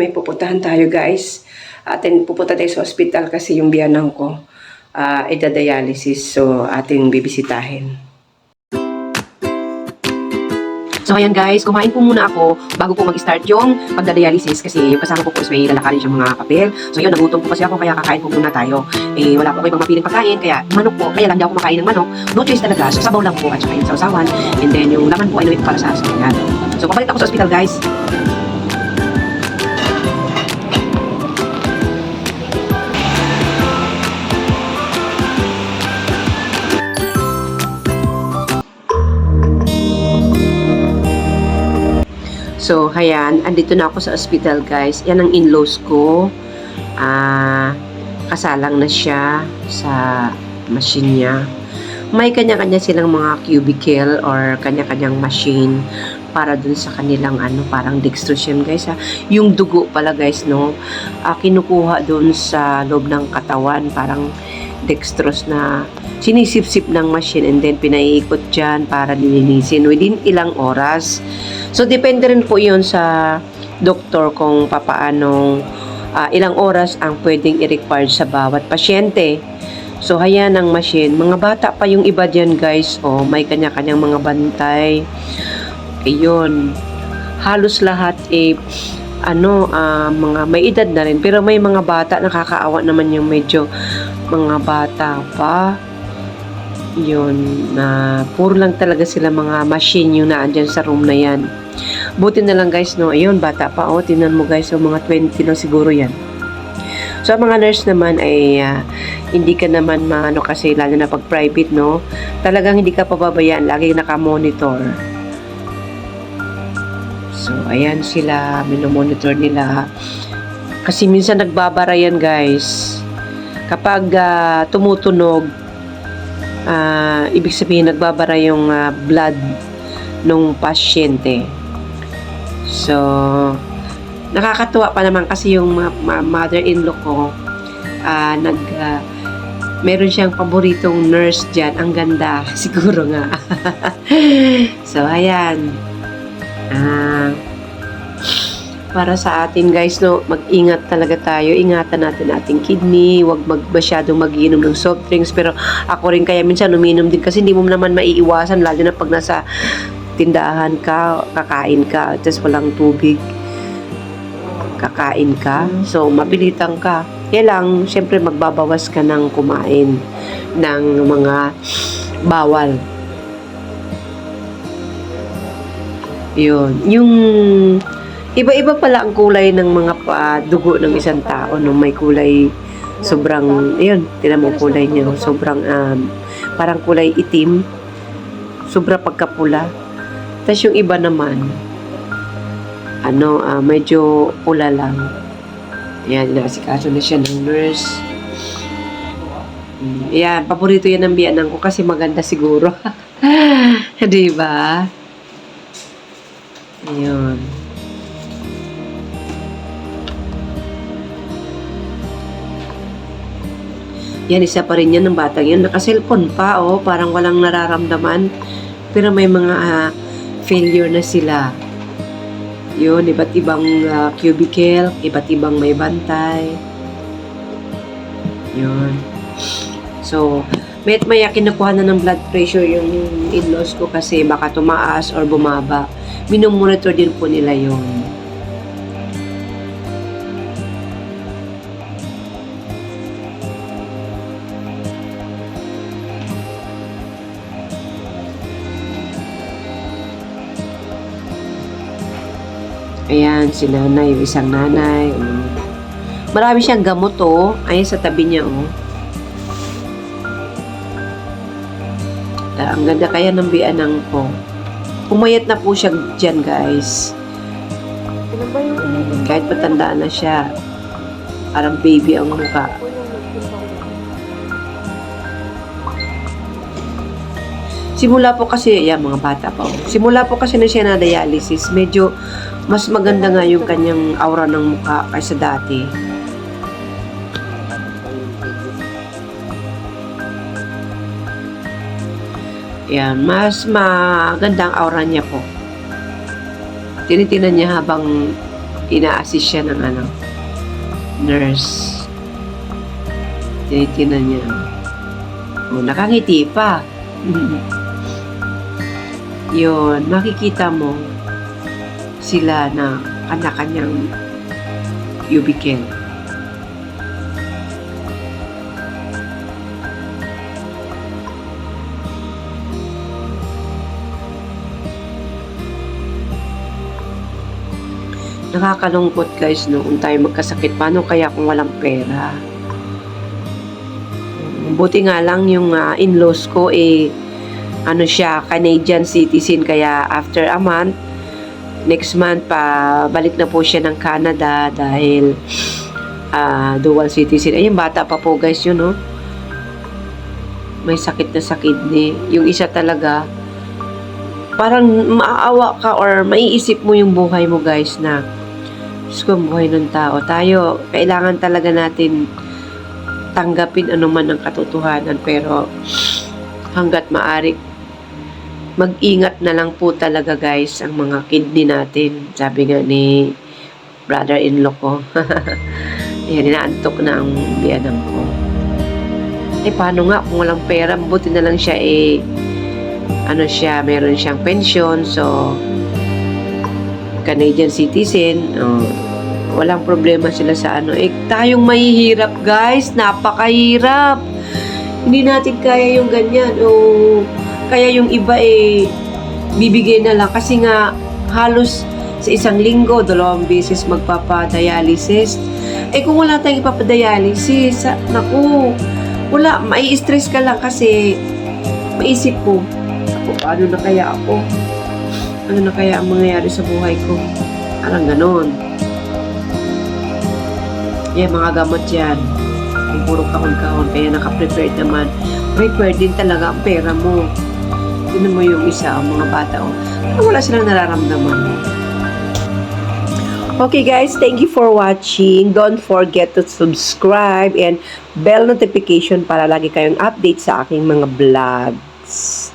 may pupuntahan tayo guys. Atin pupunta tayo sa ospital kasi yung biyanang ko uh, ida-dialysis. So, ating bibisitahin. So ayan guys, kumain po muna ako bago po mag-start yung pagda-dialysis kasi yung kasama ko po is may lalakarin siyang mga papel. So yun, nagutom po kasi ako kaya kakain po muna tayo. Eh wala po kayo ibang mapiling pagkain kaya manok po, kaya lang di ako kumakain ng manok. No choice talaga, so sabaw lang po at saka yung sausawan. And then yung laman po ay para sa asin. So pabalik ako sa ospital guys. So, ayan, andito na ako sa ospital, guys. Yan ang in-laws ko. Ah, kasalang na siya sa machine niya. May kanya-kanya silang mga cubicle or kanya-kanyang machine para dun sa kanilang ano, parang dextrose yan, guys. Ha? Yung dugo pala, guys, no? Ah, kinukuha dun sa loob ng katawan, parang dextrose na sinisip-sip ng machine and then pinaiikot dyan para lilinisin within ilang oras. So, depende rin po yun sa doktor kung papaanong ah, ilang oras ang pwedeng i-require sa bawat pasyente. So, hayan ang machine. Mga bata pa yung iba dyan, guys. Oh, may kanya-kanyang mga bantay. Ayun. Halos lahat eh, ano, ah, mga may edad na rin. Pero may mga bata, nakakaawa naman yung medyo mga bata pa. Yun, na puro lang talaga sila mga machine yung naandyan sa room na yan. Buti na lang guys, no, ayun, bata pa, oh, tinan mo guys, so mga 20 lang siguro yan. So, ang mga nurse naman ay ah, hindi ka naman maano kasi lalo na pag private, no? Talagang hindi ka pababayaan, lagi nakamonitor. So, ayan sila, minomonitor nila. Kasi minsan nagbabara yan, guys. Kapag ah, tumutunog, ah, ibig sabihin nagbabara yung ah, blood nung pasyente. So, nakakatuwa pa naman kasi yung mother-in-law ko, ah, nag, ah, meron siyang paboritong nurse dyan. Ang ganda, siguro nga. so, ayan. Ah, para sa atin guys no, mag-ingat talaga tayo. Ingatan natin ating kidney, wag mag masyadong ng soft drinks pero ako rin kaya minsan uminom din kasi hindi mo naman maiiwasan lalo na pag nasa tindahan ka, kakain ka, tapos walang tubig. Kakain ka, so mapilitan ka. Kaya lang, syempre magbabawas ka ng kumain ng mga bawal. Yun. Yung iba-iba pala ang kulay ng mga dugo ng isang tao. No? May kulay sobrang, yun, tinan mo kulay niya. Sobrang, um, parang kulay itim. Sobra pagkapula. Tapos yung iba naman, ano, ah, medyo pula lang. Yan, nakasikaso na siya ng nurse. Mm, Yan, paborito yan ng biyanan ko kasi maganda siguro. Di ba? Ayun. Yan, isa pa rin yan ng batang yan. Naka-cellphone pa, oh. Parang walang nararamdaman. Pero may mga ah, failure na sila. Yun, iba't ibang ah, cubicle, iba't ibang may bantay. Yun. So, may maya kinukuha na ng blood pressure yung in-laws ko kasi baka tumaas or bumaba. Minomonitor din po nila yun. Ayan, si nanay, yung isang nanay. oh. Marami siyang gamot, oh. Ayan sa tabi niya, oh. Ah, ang ganda kaya ng bianang ko. Pumayat na po siya dyan, guys. Kahit matanda na siya. Parang baby ang mukha. Simula po kasi, yan mga bata pa. oh. Simula po kasi na siya na dialysis, medyo mas maganda nga yung kanyang aura ng mukha kaysa dati. Yan, mas maganda ang aura niya po. Tinitinan niya habang ina-assist siya ng ano, nurse. Tinitinan niya. Oh, nakangiti pa. Yun, makikita mo sila na kanya-kanyang cubicle. Nakakalungkot guys noon tayo magkasakit. Paano kaya kung walang pera? Buti nga lang yung ah, in-laws ko eh ano siya, Canadian citizen kaya after a month next month pa balik na po siya ng Canada dahil ah, dual citizen. Ayun, bata pa po guys yun, no? May sakit na sa kidney. Yung isa talaga, parang maaawa ka or maiisip mo yung buhay mo guys na Diyos ko, buhay ng tao. Tayo, kailangan talaga natin tanggapin anuman ang katotohanan pero hanggat maaari mag-ingat na lang po talaga guys ang mga kidney natin. Sabi nga ni brother-in-law ko. Ayan, inaantok na ang biyanang ko. Eh, paano nga kung walang pera? Buti na lang siya eh, ano siya, meron siyang pension. So, Canadian citizen, oh, walang problema sila sa ano. Eh, tayong mahihirap, guys. Napakahirap. Hindi natin kaya yung ganyan. O, kaya yung iba eh, bibigay na lang. Kasi nga, halos sa isang linggo, dalawang beses magpapadialysis. Eh, kung wala tayong ipapadialysis, naku, wala, mai-stress ka lang kasi maisip mo, ako, paano na kaya ako? Ano na kaya ang mangyayari sa buhay ko? Parang ganon. Yeah, mga gamot yan. Yung puro kahon-kahon, kaya naka-prepared naman. Prepared din talaga ang pera mo. Tinan mo yung isa, ang mga bata. Oh. Wala silang nararamdaman. Okay guys, thank you for watching. Don't forget to subscribe and bell notification para lagi kayong update sa aking mga vlogs.